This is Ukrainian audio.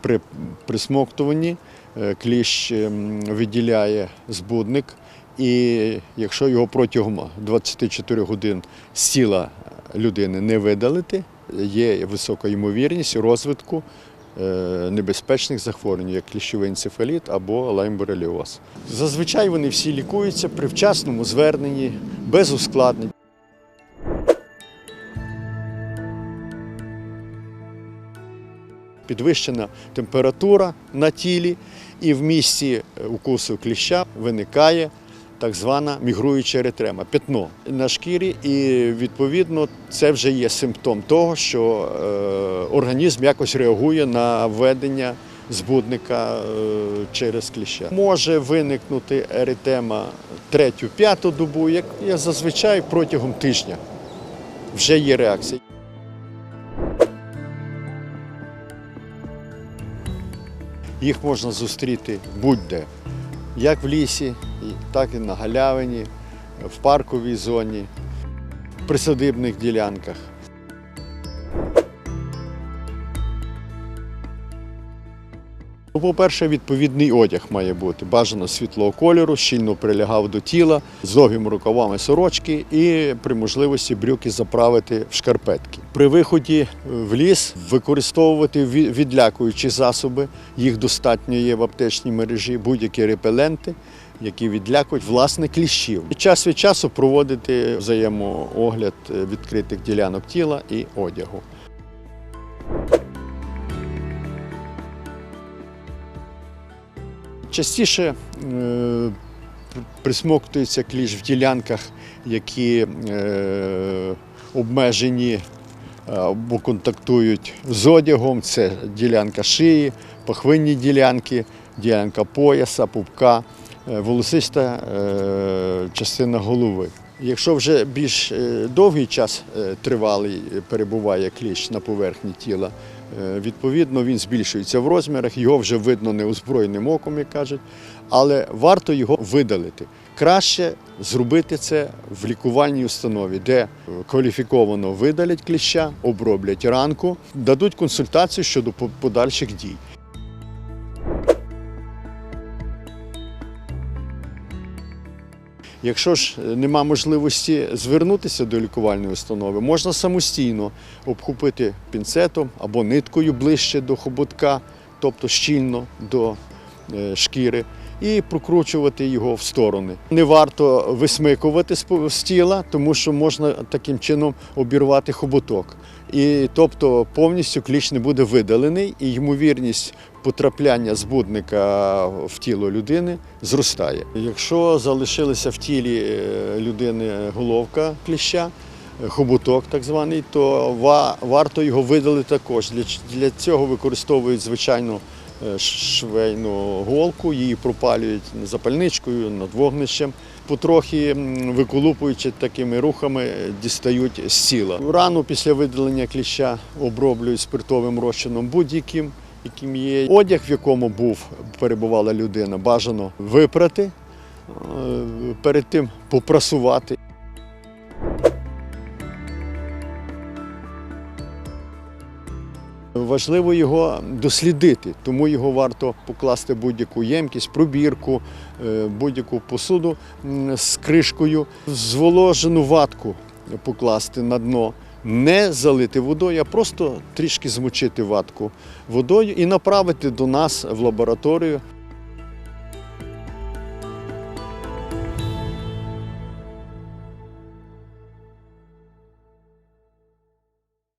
При присмоктуванні е, кліщ ем, виділяє збудник, і якщо його протягом 24 годин з тіла людини не видалити, є висока ймовірність розвитку е, небезпечних захворювань, як кліщовий енцефаліт або лаймбореліоз. Зазвичай вони всі лікуються при вчасному зверненні, без ускладнень. Підвищена температура на тілі, і в місці укусу кліща виникає так звана мігруюча еритрема, пятно на шкірі, і відповідно це вже є симптом того, що е, організм якось реагує на введення збудника е, через кліща. Може виникнути еритема третю-п'яту добу, як як зазвичай протягом тижня. Вже є реакція. Їх можна зустріти будь-де, як в лісі, так і на галявині, в парковій зоні, в присадибних ділянках. По-перше, відповідний одяг має бути. Бажано світлого кольору, щільно прилягав до тіла, з довгими рукавами сорочки і при можливості брюки заправити в шкарпетки. При виході е, в ліс використовувати відлякуючі засоби. Їх достатньо є в аптечній мережі, будь-які репеленти, які відлякують власне кліщів. І час від часу проводити взаємоогляд е, відкритих ділянок тіла і одягу. Частіше е, присмоктується кліщ в ділянках, які е, обмежені е, або контактують з одягом. Це ділянка шиї, пахвинні ділянки, ділянка пояса, пупка, волосиста частина голови. Якщо вже більш е, довгий час е, тривалий е, перебуває кліщ на поверхні тіла, відповідно він збільшується в розмірах, його вже видно неозброєним оком, як кажуть, але варто його видалити. Краще зробити це в лікувальній установі, де кваліфіковано видалять кліща, оброблять ранку, дадуть консультацію щодо подальших дій. Якщо ж е, нема можливості звернутися до лікувальної установи, можна самостійно обхопити пінцетом або ниткою ближче до хоботка, тобто щільно до е, шкіри, і прокручувати його в сторони. Не варто висмикувати з тіла, тому що можна таким чином обірвати хоботок. І тобто повністю кліщ не буде видалений, і ймовірність потрапляння збудника в тіло людини зростає. Якщо залишилася в тілі е, людини головка кліща, хоботок так званий, то ва- варто його видалити також. Для, для цього використовують звичайну е, швейну голку, її пропалюють запальничкою над вогнищем. Потрохи виколупуючи такими рухами, е, дістають з тіла. Рану після видалення кліща оброблюють спиртовим розчином будь-яким, яким є. Одяг, в якому був перебувала людина, бажано випрати, е, перед тим попрасувати. Важливо його дослідити, тому його варто покласти будь-яку ємкість, пробірку, е, будь-яку посуду з кришкою, зволожену ватку покласти на дно, не залити водою, а просто трішки змочити ватку водою і направити до нас в лабораторію.